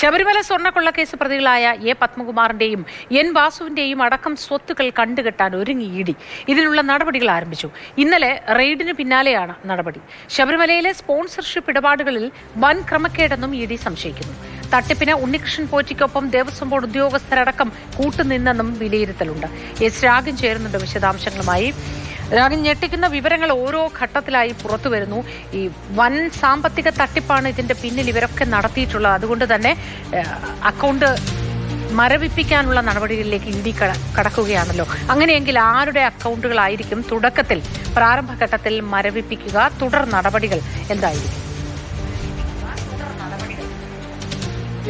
ശബരിമല സ്വർണക്കൊള്ളക്കേസ് പ്രതികളായ A പത്മകുമാറിന്റെയും N വാസുവിന്റെയും അടക്കം സ്വത്തുക്കൾ കണ്ടുകെട്ടാൻ ഒരുങ്ങി ഇടി ഇതിനുള്ള നടപടികൾ ആരംഭിച്ചു. ഇന്നലെ റെയ്ഡിന് പിന്നാലെയാണ് നടപടി. ശബരിമലയിലെ സ്പോൺസർഷിപ്പ് ഇടപാടുകളിൽ വൻ ക്രമക്കേടെന്നും ഇ ഡി സംശയിക്കുന്നു. തട്ടിപ്പിന് ഉണ്ണികൃഷ്ണൻ പോറ്റിക്കൊപ്പം ദേവസ്വം ബോർഡ് ഉദ്യോഗസ്ഥരടക്കം കൂട്ടുനിന്നെന്നും വിലയിരുത്തലുണ്ട്. എസ് രാഗം ചേരുന്നുണ്ട് വിശദാംശങ്ങളുമായി. രാഗൻ ഞെട്ടിക്കുന്ന വിവരങ്ങൾ ഓരോ ഘട്ടത്തിലായി പുറത്തു വരുന്നു. ഈ വൻ സാമ്പത്തിക തട്ടിപ്പാണ് ഇതിന്റെ പിന്നിൽ ഇവരൊക്കെ നടത്തിയിട്ടുള്ളത്. അതുകൊണ്ട് തന്നെ അക്കൗണ്ട് മരവിപ്പിക്കാനുള്ള നടപടികളിലേക്ക് ഇ കടക്കുകയാണല്ലോ. അങ്ങനെയെങ്കിൽ ആരുടെ അക്കൗണ്ടുകളായിരിക്കും തുടക്കത്തിൽ പ്രാരംഭഘട്ടത്തിൽ മരവിപ്പിക്കുക തുടർ നടപടികൾ എന്തായിരിക്കും?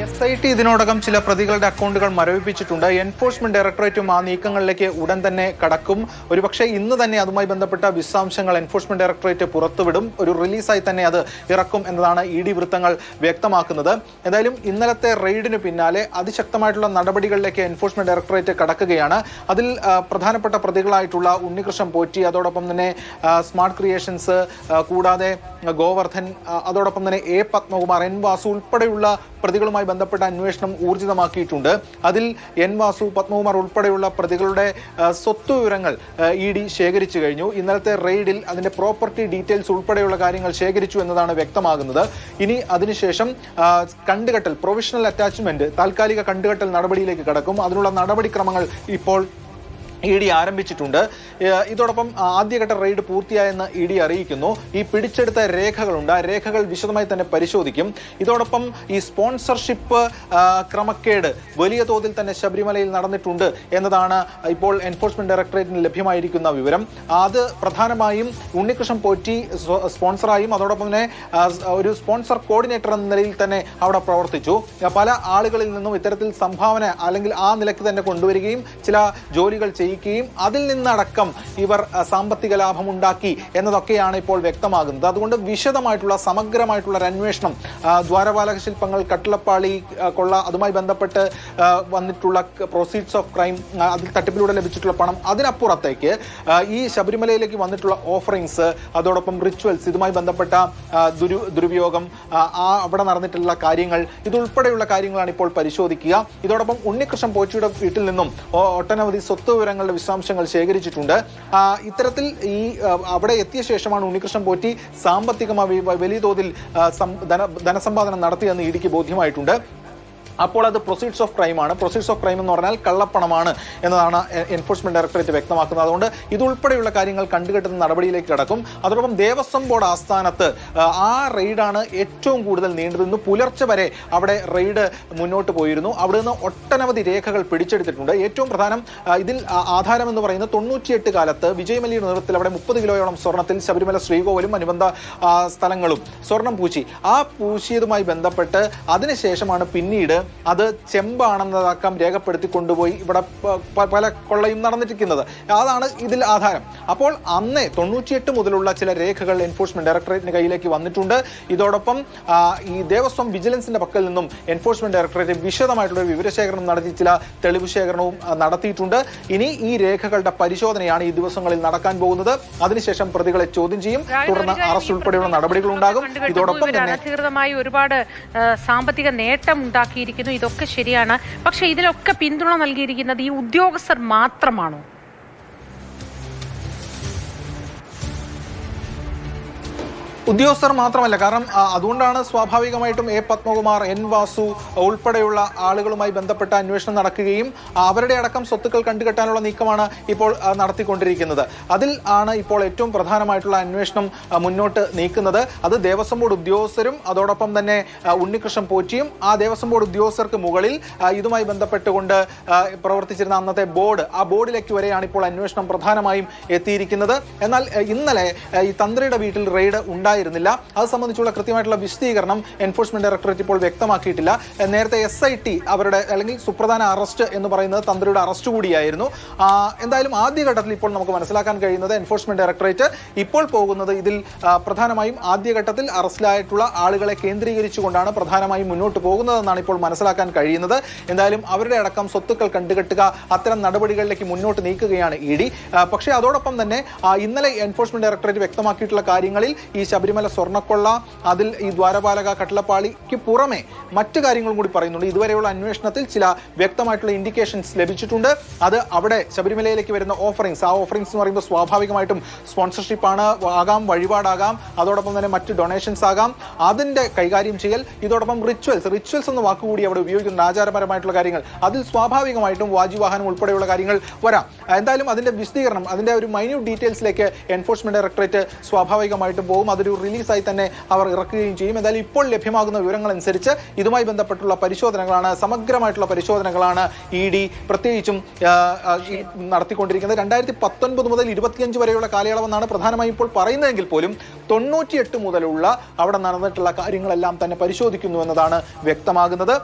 എസ് ഐ ടി ഇതിനോടകം ചില പ്രതികളുടെ അക്കൗണ്ടുകൾ മരവിപ്പിച്ചിട്ടുണ്ട്. എൻഫോഴ്സ്മെന്റ് ഡയറക്ടറേറ്റും ആ നീക്കങ്ങളിലേക്ക് ഉടൻ തന്നെ കടക്കും. ഒരുപക്ഷെ ഇന്ന് തന്നെ അതുമായി ബന്ധപ്പെട്ട വിശദാംശങ്ങൾ എൻഫോഴ്സ്മെന്റ് ഡയറക്ടറേറ്റ് പുറത്തുവിടും. ഒരു റിലീസായി തന്നെ അത് ഇറക്കും എന്നതാണ് ഇ ഡി വൃത്തങ്ങൾ വ്യക്തമാക്കുന്നത്. എന്തായാലും ഇന്നലത്തെ റെയ്ഡിന് പിന്നാലെ അതിശക്തമായിട്ടുള്ള നടപടികളിലേക്ക് എൻഫോഴ്സ്മെന്റ് ഡയറക്ടറേറ്റ് കടക്കുകയാണ്. അതിൽ പ്രധാനപ്പെട്ട പ്രതികളായിട്ടുള്ള ഉണ്ണികൃഷ്ണൻ പോറ്റി അതോടൊപ്പം തന്നെ സ്മാർട്ട് ക്രിയേഷൻസ് കൂടാതെ ഗോവർദ്ധൻ അതോടൊപ്പം തന്നെ എ പത്മകുമാർ എൻ വാസു ഉൾപ്പെടെയുള്ള പ്രതികളുമായി ബന്ധപ്പെട്ട അന്വേഷണം ഊർജിതമാക്കിയിട്ടുണ്ട്. അതിൽ എൻ വാസു പത്മകുമാർ ഉൾപ്പെടെയുള്ള പ്രതികളുടെ സ്വത്ത് വിവരങ്ങൾ ഇ ഡി ശേഖരിച്ചു കഴിഞ്ഞു. ഇന്നലത്തെ റെയ്ഡിൽ അതിന്റെ പ്രോപ്പർട്ടി ഡീറ്റെയിൽസ് ഉൾപ്പെടെയുള്ള കാര്യങ്ങൾ ശേഖരിച്ചു എന്നതാണ് വ്യക്തമാകുന്നത്. ഇനി അതിനുശേഷം കണ്ടുകെട്ടൽ പ്രൊവിഷണൽ അറ്റാച്ച്മെന്റ് താൽക്കാലിക കണ്ടുകെട്ടൽ നടപടിയിലേക്ക് കടക്കും. അതിനുള്ള നടപടിക്രമങ്ങൾ ഇപ്പോൾ ഇ ഡി ആരംഭിച്ചിട്ടുണ്ട്. ഇതോടൊപ്പം ആദ്യഘട്ട റെയ്ഡ് പൂർത്തിയായെന്ന് ഇ ഡി അറിയിക്കുന്നു. ഈ പിടിച്ചെടുത്ത രേഖകളുണ്ട്. ആ രേഖകൾ വിശദമായി തന്നെ പരിശോധിക്കും. ഇതോടൊപ്പം ഈ സ്പോൺസർഷിപ്പ് ക്രമക്കേട് വലിയ തോതിൽ തന്നെ ശബരിമലയിൽ നടന്നിട്ടുണ്ട് എന്നതാണ് ഇപ്പോൾ എൻഫോഴ്സ്മെന്റ് ഡയറക്ടറേറ്റിന് ലഭ്യമായിരിക്കുന്ന വിവരം. അത് പ്രധാനമായും ഉണ്ണികൃഷ്ണൻ പോറ്റി സ്പോൺസറായും അതോടൊപ്പം തന്നെ ഒരു സ്പോൺസർ കോർഡിനേറ്റർ എന്ന നിലയിൽ തന്നെ അവിടെ പ്രവർത്തിച്ചു. പല ആളുകളിൽ നിന്നും ഇത്തരത്തിൽ സംഭാവന അല്ലെങ്കിൽ ആ നിലയ്ക്ക് തന്നെ കൊണ്ടുവരികയും ചില ജോലികൾ ചെയ്യിക്കുകയും അതിൽ നിന്നടക്കം ഇവർ സാമ്പത്തിക ലാഭം ഉണ്ടാക്കി എന്നതൊക്കെയാണ് ഇപ്പോൾ വ്യക്തമാകുന്നത്. അതുകൊണ്ട് വിശദമായിട്ടുള്ള സമഗ്രമായിട്ടുള്ള ഒരു അന്വേഷണം ദ്വാരപാലക ശില്പങ്ങൾ കട്ടിളപ്പാളി കൊള്ള അതുമായി ബന്ധപ്പെട്ട് വന്നിട്ടുള്ള പ്രൊസീഡ്സ് ഓഫ് ക്രൈം അതിൽ തട്ടിപ്പിലൂടെ ലഭിച്ചിട്ടുള്ള പണം അതിനപ്പുറത്തേക്ക് ഈ ശബരിമലയിലേക്ക് വന്നിട്ടുള്ള ഓഫറിങ്സ് അതോടൊപ്പം റിച്വൽസ് ഇതുമായി ബന്ധപ്പെട്ട ദുരു ദുരുപയോഗം ആ, അവിടെ നടന്നിട്ടുള്ള കാര്യങ്ങൾ ഇതുൾപ്പെടെയുള്ള കാര്യങ്ങളാണ് ഇപ്പോൾ പരിശോധിക്കുക. ഇതോടൊപ്പം ഉണ്ണികൃഷ്ണൻ പോച്ചിയുടെ വീട്ടിൽ നിന്നും ഒട്ടനവധി സ്വത്ത് വിവരങ്ങളുടെ വിശദാംശങ്ങൾ ശേഖരിച്ചിട്ടുണ്ട്. ഇത്തരത്തിൽ ഈ അവിടെ എത്തിയ ശേഷമാണ് ഉണ്ണികൃഷ്ണൻ പോറ്റി സാമ്പത്തികമായി വലിയ തോതിൽ ധനസമ്പാദനം നടത്തിയെന്ന് ഇടിക്ക് ബോധ്യമായിട്ടുണ്ട്. അപ്പോൾ അത് പ്രൊസീഡ്സ് ഓഫ് ക്രൈമാണ് പ്രൊസീഡ്സ് ഓഫ് ക്രൈം എന്ന് പറഞ്ഞാൽ കള്ളപ്പണമാണ് എന്നതാണ് എൻഫോഴ്സ്മെന്റ് ഡയറക്ടറേറ്റ് വ്യക്തമാക്കുന്നത്. അതുകൊണ്ട് ഇതുൾപ്പെടെയുള്ള കാര്യങ്ങൾ കണ്ടുകെട്ടുന്ന നടപടിയിലേക്ക് കടക്കും. അതോടൊപ്പം ദേവസ്വം ബോർഡ് ആസ്ഥാനത്ത് ആ, റെയ്ഡാണ് ഏറ്റവും കൂടുതൽ നീണ്ടത്. ഇന്ന് പുലർച്ചെ വരെ അവിടെ റെയ്ഡ് മുന്നോട്ട് പോയിരുന്നു. അവിടെ നിന്ന് ഒട്ടനവധി രേഖകൾ പിടിച്ചെടുത്തിട്ടുണ്ട്. ഏറ്റവും പ്രധാനം ഇതിൽ ആധാരം എന്ന് പറയുന്ന തൊണ്ണൂറ്റിയെട്ട് കാലത്ത് വിജയമല്ലിയുടെ നേതൃത്വത്തിൽ അവിടെ മുപ്പത് കിലോയോളം സ്വർണത്തിൽ ശബരിമല ശ്രീകോവിലും അനുബന്ധ സ്ഥലങ്ങളും സ്വർണം പൂശി. ആ പൂശിയതുമായി ബന്ധപ്പെട്ട് അതിനുശേഷമാണ് പിന്നീട് അത് ചെമ്പാണെന്നതക്കം രേഖപ്പെടുത്തി കൊണ്ടുപോയി ഇവിടെ പല കൊള്ളയും നടന്നിരിക്കുന്നത്. അതാണ് ഇതിൽ ആധാരം. അപ്പോൾ അന്നേ തൊണ്ണൂറ്റിയെട്ട് മുതലുള്ള ചില രേഖകൾ എൻഫോഴ്സ്മെന്റ് ഡയറക്ടറേറ്റിന് കയ്യിലേക്ക് വന്നിട്ടുണ്ട്. ഇതോടൊപ്പം ഈ ദേവസ്വം വിജിലൻസിന്റെ പക്കൽ നിന്നും എൻഫോഴ്സ്മെന്റ് ഡയറക്ടറേറ്റ് വിശദമായിട്ടുള്ള വിവരശേഖരണം നടത്തി ചില തെളിവ് ശേഖരണവും നടത്തിയിട്ടുണ്ട്. ഇനി ഈ രേഖകളുടെ പരിശോധനയാണ് ഈ ദിവസങ്ങളിൽ നടക്കാൻ പോകുന്നത്. അതിനുശേഷം പ്രതികളെ ചോദ്യം ചെയ്യും. തുടർന്ന് അറസ്റ്റ് ഉൾപ്പെടെയുള്ള നടപടികൾ ഉണ്ടാകും ഇതോടൊപ്പം തന്നെ ഒരുപാട് സാമ്പത്തിക നേട്ടം ഉണ്ടാക്കിയിരിക്കുന്നു ഇതൊക്കെ ശരിയാണ്. പക്ഷേ ഇതിലൊക്കെ പിന്തുണ നൽകിയിരിക്കുന്നത് ഈ ഉദ്യോഗസ്ഥർ മാത്രമാണോ? ഉദ്യോഗസ്ഥർ മാത്രമല്ല കാരണം അതുകൊണ്ടാണ് സ്വാഭാവികമായിട്ടും എ. പത്മകുമാർ എൻ. വാസു ഉൾപ്പെടെയുള്ള ആളുകളുമായി ബന്ധപ്പെട്ട അന്വേഷണം നടക്കുകയും അവരുടെ അടക്കം സ്വത്തുക്കൾ കണ്ടുകെട്ടാനുള്ള നീക്കമാണ് ഇപ്പോൾ നടത്തിക്കൊണ്ടിരിക്കുന്നത്. അതിൽ ആണ് ഇപ്പോൾ ഏറ്റവും പ്രധാനമായിട്ടുള്ള അന്വേഷണം മുന്നോട്ട് നീക്കുന്നത്. അത് ദേവസ്വം ബോർഡ് ഉദ്യോഗസ്ഥരും അതോടൊപ്പം തന്നെ ഉണ്ണികൃഷ്ണൻ പോറ്റിയും ആ ദേവസ്വം ബോർഡ് ഉദ്യോഗസ്ഥർക്ക് മുകളിൽ ഇതുമായി ബന്ധപ്പെട്ടുകൊണ്ട് പ്രവർത്തിച്ചിരുന്ന അന്നത്തെ ബോർഡ് ആ ബോർഡിലേക്ക് വരെയാണ് ഇപ്പോൾ അന്വേഷണം പ്രധാനമായും എത്തിയിരിക്കുന്നത്. എന്നാൽ ഇന്നലെ ഈ തന്ത്രിയുടെ വീട്ടിൽ റെയ്ഡ് ഉണ്ടായിരുന്നില്ല. അത് സംബന്ധിച്ചുള്ള കൃത്യമായിട്ടുള്ള വിശദീകരണം എൻഫോഴ്സ്മെന്റ് ഡയറക്ടറേറ്റ് ഇപ്പോൾ വ്യക്തമാക്കിയിട്ടില്ല. നേരത്തെ എസ് ഐ ടി അവരുടെ അല്ലെങ്കിൽ സുപ്രധാന അറസ്റ്റ് എന്ന് പറയുന്നത് തന്ത്രിയുടെ അറസ്റ്റ് കൂടിയായിരുന്നു. എന്തായാലും ആദ്യഘട്ടത്തിൽ ഇപ്പോൾ നമുക്ക് മനസ്സിലാക്കാൻ കഴിയുന്നത് എൻഫോഴ്സ്മെന്റ് ഡയറക്ടറേറ്റ് ഇപ്പോൾ പോകുന്നത് ഇതിൽ പ്രധാനമായും ആദ്യഘട്ടത്തിൽ അറസ്റ്റിലായിട്ടുള്ള ആളുകളെ കേന്ദ്രീകരിച്ചുകൊണ്ടാണ് പ്രധാനമായും മുന്നോട്ട് പോകുന്നതെന്നാണ് ഇപ്പോൾ മനസ്സിലാക്കാൻ കഴിയുന്നത്. എന്തായാലും അവരുടെ അടക്കം സ്വത്തുക്കൾ കണ്ടുകെട്ടുക അത്തരം നടപടികളിലേക്ക് മുന്നോട്ട് നീക്കുകയാണ് ഇ ഡി. പക്ഷേ അതോടൊപ്പം തന്നെ ഇന്നലെ എൻഫോഴ്സ്മെന്റ് ഡയറക്ടറേറ്റ് വ്യക്തമാക്കിയിട്ടുള്ള കാര്യങ്ങളിൽ ഈ ശബരിമല സ്വർണക്കൊള്ള അതിൽ ഈ ദ്വാരപാലക കട്ടിലപ്പാളിക്ക് പുറമെ മറ്റു കാര്യങ്ങളും കൂടി പറയുന്നുണ്ട്. ഇതുവരെയുള്ള അന്വേഷണത്തിൽ ചില വ്യക്തമായിട്ടുള്ള ഇൻഡിക്കേഷൻസ് ലഭിച്ചിട്ടുണ്ട്. അത് അവിടെ ശബരിമലയിലേക്ക് വരുന്ന ഓഫറിങ്സ് ആ ഓഫറിങ്സ് എന്ന് പറയുമ്പോൾ സ്വാഭാവികമായിട്ടും സ്പോൺസർഷിപ്പ് ആണ് ആകാം വഴിപാടാകാം അതോടൊപ്പം തന്നെ മറ്റ് ഡൊണേഷൻസ് ആകാം. അതിന്റെ കൈകാര്യം ചെയ്യൽ ഇതോടൊപ്പം റിച്വൽസ് റിച്വൽസ് എന്ന വാക്കുകൂടി അവിടെ ഉപയോഗിക്കുന്ന ആചാരപരമായിട്ടുള്ള കാര്യങ്ങൾ. അതിൽ സ്വാഭാവികമായിട്ടും വാജിവാഹനം ഉൾപ്പെടെയുള്ള കാര്യങ്ങൾ വരാം. എന്തായാലും അതിന്റെ വിശദീകരണം അതിന്റെ ഒരു മൈന്യൂട്ട് ഡീറ്റെയിൽസിലേക്ക് എൻഫോഴ്സ്മെന്റ് ഡയറക്ടറേറ്റ് സ്വാഭാവികമായിട്ടും പോകും. അതൊരു റിലീസായി തന്നെ അവർ ഇറക്കുകയും ചെയ്യും. എന്തായാലും ഇപ്പോൾ ലഭ്യമാകുന്ന വിവരങ്ങൾ അനുസരിച്ച് ഇതുമായി ബന്ധപ്പെട്ടുള്ള പരിശോധനകളാണ് സമഗ്രമായിട്ടുള്ള പരിശോധനകളാണ് ഇ ഡി പ്രത്യേകിച്ചും നടത്തിക്കൊണ്ടിരിക്കുന്നത്. രണ്ടായിരത്തി പത്തൊൻപത് മുതൽ ഇരുപത്തിയഞ്ച് വരെയുള്ള കാലയളവെന്നാണ് പ്രധാനമായും ഇപ്പോൾ പറയുന്നതെങ്കിൽ പോലും തൊണ്ണൂറ്റിയെട്ട് മുതലുള്ള അവിടെ നടന്നിട്ടുള്ള കാര്യങ്ങളെല്ലാം തന്നെ പരിശോധിക്കുന്നു എന്നതാണ് വ്യക്തമാകുന്നത്.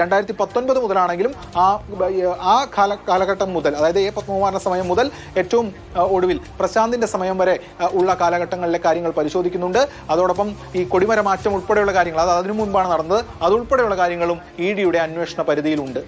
രണ്ടായിരത്തി പത്തൊൻപത് മുതലാണെങ്കിലും ആ ആ കാല കാലഘട്ടം മുതൽ അതായത് എ പത്മകുമാറിന്റെ സമയം മുതൽ ഏറ്റവും ഒടുവിൽ പ്രശാന്തിന്റെ സമയം വരെ ഉള്ള കാലഘട്ടങ്ങളിലെ കാര്യങ്ങൾ പരിശോധിക്കുന്നുണ്ട്. അതോടൊപ്പം ഈ കൊടിമര മാറ്റം ഉൾപ്പെടെയുള്ള കാര്യങ്ങൾ അത് അതിനു മുൻപാണ് നടന്നത്. അതുൾപ്പെടെയുള്ള കാര്യങ്ങളും ഇ ഡിയുടെ അന്വേഷണ പരിധിയിലുണ്ട്.